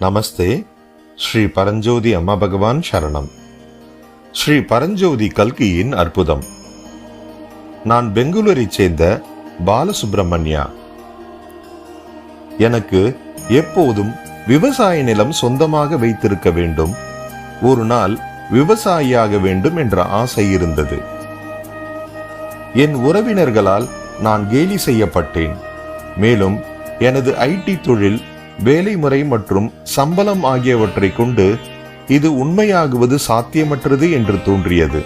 நமஸ்தே. ஸ்ரீ பரஞ்சோதி அம்மா பகவான் சரணம். ஸ்ரீ பரஞ்சோதி கல்கியின் அற்புதம். நான் பெங்களூரைச் சேர்ந்த பாலசுப்ரமணியா. எனக்கு எப்போதும் விவசாய நிலம் சொந்தமாக வைத்திருக்க வேண்டும். ஒரு நாள் விவசாயியாக வேண்டும் என்ற ஆசை இருந்தது. என் உறவினர்களால் நான் கேலி செய்யப்பட்டேன். மேலும் எனது ஐடி தொழில் வேலை முறை மற்றும் சம்பளம் ஆகியவற்றை கொண்டு இது உண்மையாகுவது சாத்தியமற்றது என்று தோன்றியது.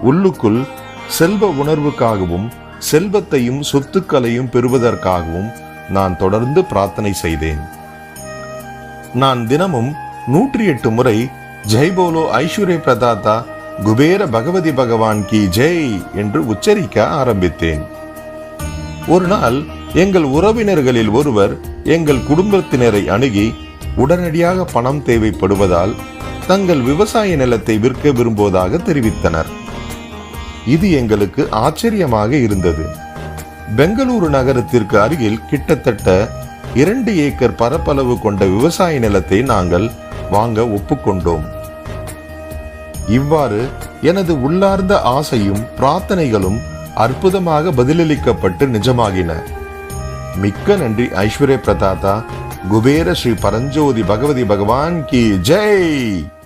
உள்ளுக்குள் செல்வ உணர்வுக்காகவும் செல்வத்தையும் சொத்துக்களையும் பெறுவதற்காகவும் நான் தொடர்ந்து பிரார்த்தனை செய்தேன். நான் தினமும் நூற்றி எட்டு முறை ஜெய்போலோ ஐஸ்வர்ய பிரதாதா குபேர பகவதி பகவான் கி ஜெய் என்று உச்சரிக்க ஆரம்பித்தேன். ஒரு நாள் எங்கள் உறவினர்களில் ஒருவர் எங்கள் குடும்பத்தினரை அணுகி உடனடியாக பணம் தேவைப்படுவதால் தங்கள் விவசாய நிலத்தை விற்க விரும்புவதாக தெரிவித்தனர். இது எங்களுக்கு ஆச்சரியமாக இருந்தது. பெங்களூரு நகரத்திற்கு அருகில் கிட்டத்தட்ட இரண்டு ஏக்கர் பரப்பளவு கொண்ட விவசாய நிலத்தை நாங்கள் வாங்க ஒப்புக்கொண்டோம். இவ்வாறு எனது உள்ளார்ந்த ஆசையும் பிரார்த்தனைகளும் அற்புதமாக பதிலளிக்கப்பட்டு நிஜமாகின. மிக்க நன்றி ஐஸ்வர்ய பிரதாதா குபேர ஸ்ரீ பரஞ்சோதி பகவதி பகவான் கி ஜெய்!